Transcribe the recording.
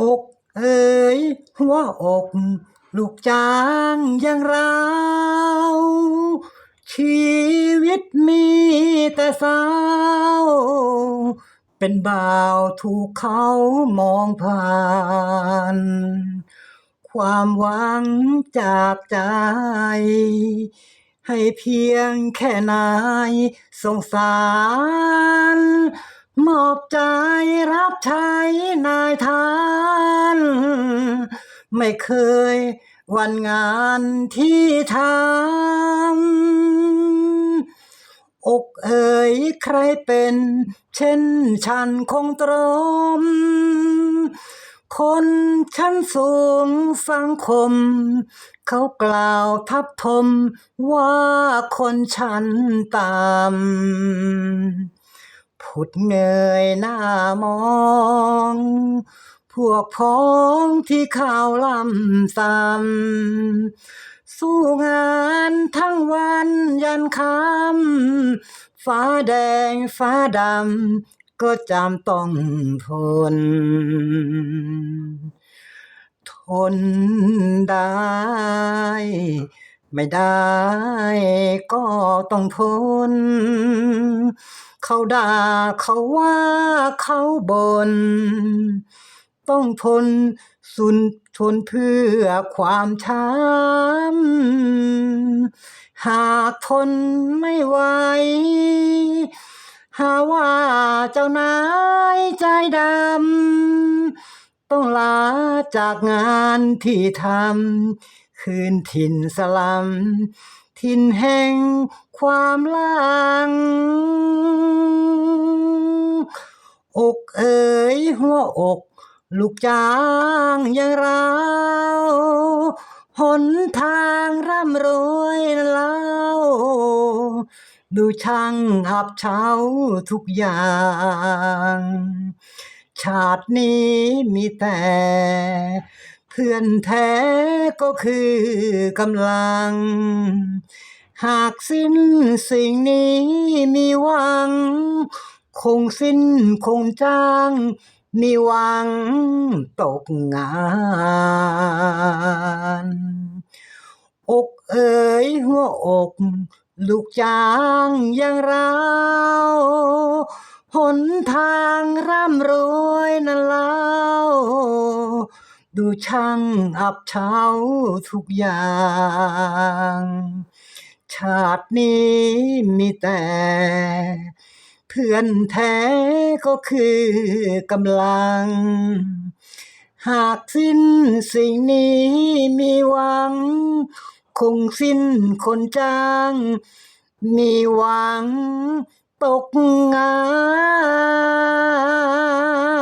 อกเอ๋ยหัวอกลูกจางอย่างเราชีวิตมีแต่เศร้า เป็นบ่าวถูกเขามองผ่าน ความหวังจากใจ ให้เพียงแค่นายสงสาร มอบใจรับใช้นายทาน ไม่เคยวันงานที่ทำอกเอ๋ยใครเป็น เช่นฉันคงตรม คนชั้นสูงสังคม เขากล่าวทับถมว่าคนชั้นต่ำ ผุดเงยหน้ามองพวกพ้องที่ข่าวลำซ้ำสู้งานทั้งวันยันค่ำฟ้าแดงฟ้าดำ ก็จำต้องทน ทนได้ ไม่ได้ก็ต้องทน เขาด่าเขาว่าเขาบ่นต้องทนสุนทนเพื่อความช้ำหากทนไม่ไหวหาว่าเจ้านายใจดำ ต้องลาจากงานที่ทำ คืนถิ่นสลัม ถิ่นแห่งความลัง อกเอ๋ยหัวอก ลูกจางอย่างเราหนทางร่ำรวยเล่าดูช่างอับเฉาทุกอย่าง ชาตินี้มีแต่ เพื่อนแท้ก็คือกำลัง หากสิ้นสิ่งนี้มีหวัง คงสิ้นคงจ้าง มีหวังตกงานอกเอ๋ยหัวอก ลูกจ้างอย่างเราหนทางร่ำรวยนั้นเล่า ดูช่างอับเฉาทุกอย่าง ชาตินี้มีแต่ เพื่อนแท้ก็คือกำลัง หากสิ้นสิ่งนี้มีหวัง คงสิ้นคนจ้าง มีหวังตกงาน